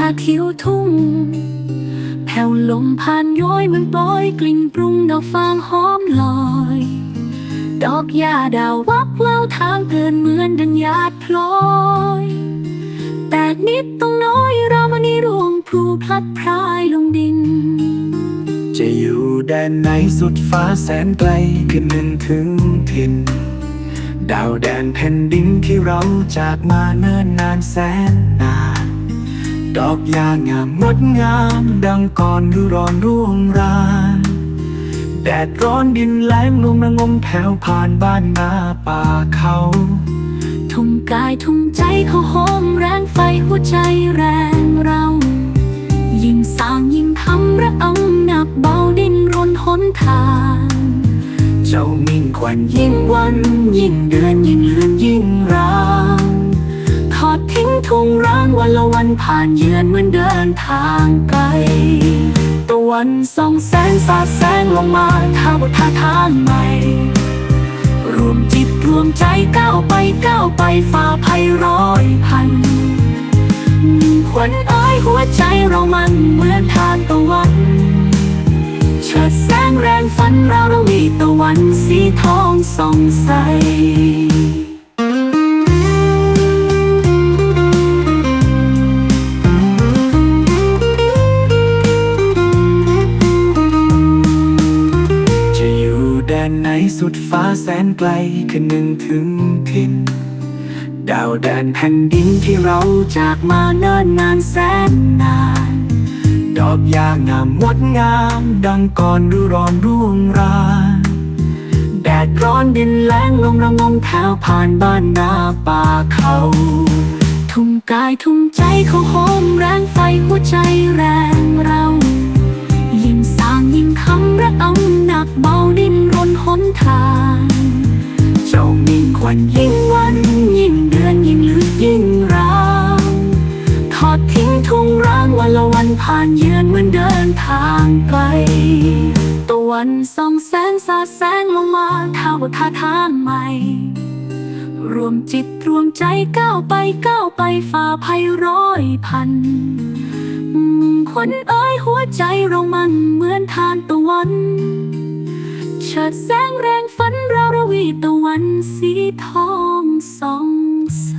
พาคิวทุ่ง แผ่วลมผ่านโย้อยเหมันโปรยกลิ่นปรุงดอกฟางหอมลอย ดอกหญ้าดาววับแววทางเกินเหมือนดันหยาดพลอยแต่นิดต้องน้อยเรามันนี้ร่วงพลูพลัดพรายลงดิน จะอยู่แดนไหนสุดฟ้าแสนไกลขึ้นหนึ่งถึงถิ่นดาวแดนแผ่นดินที่เราจากมาเนิ่นนานแสนนาน ดอกยางามงดงาม ดังก่อนฤร้อนร่วงรานแดดร้อนดินแล้งลมระงมแผ่วผ่านบ้านนาป่าเขา ทุ่มกายทุ่มใจเขาโหมแรงไฟหัวใจแรงเรา ยิ่งสร้างยิ่งทำระอำหนักเบาดินรนหนทาง เจ้ามิ่งควันยิ่งวันยิ่งเดือน ผ่านเยือนเหมือนเดินทางไกล ตะวันส่องแสงสาดแสงลงมาท่าบทท่าทางใหม่ รวมจิตรวมใจก้าวไปก้าวไปฝ่าภัยร้อยพันขวัญเอ้ยหัวใจเรามันเหมือนทานตะวันเฉิดแสงแรงฝันเราเรามีตะวันสีทองส่องใส สุดฟ้าแสนไกลคืนหนึ่งถึงถิ่นดาวแดนแผ่นดินที่เราจากมาเนิ่นนานแสนนาน ดอกยางามงดงาม ดังก่อนฤร้อนร่วงรา แดดร้อนดินแล้งลมระงมแผวผ่านบ้านนาป่าเขา ทุ่มกายทุ่มใจเขาโหมแรงไฟหัวใจแรงเรา ผ่านเยือนเหมือนเดินทางไกลตะวันส่องแสงสาดแสงลงมาท่าว่าท่าทางใหม่ รวมจิตรวมใจก้าวไปก้าวไปฝ่าภัยร้อยพันขวัญเอ้ยหัวใจเรามันเหมือนทานตะวันเฉิดแสงแรงฝันเราระวีตะวันสีทองส่องใส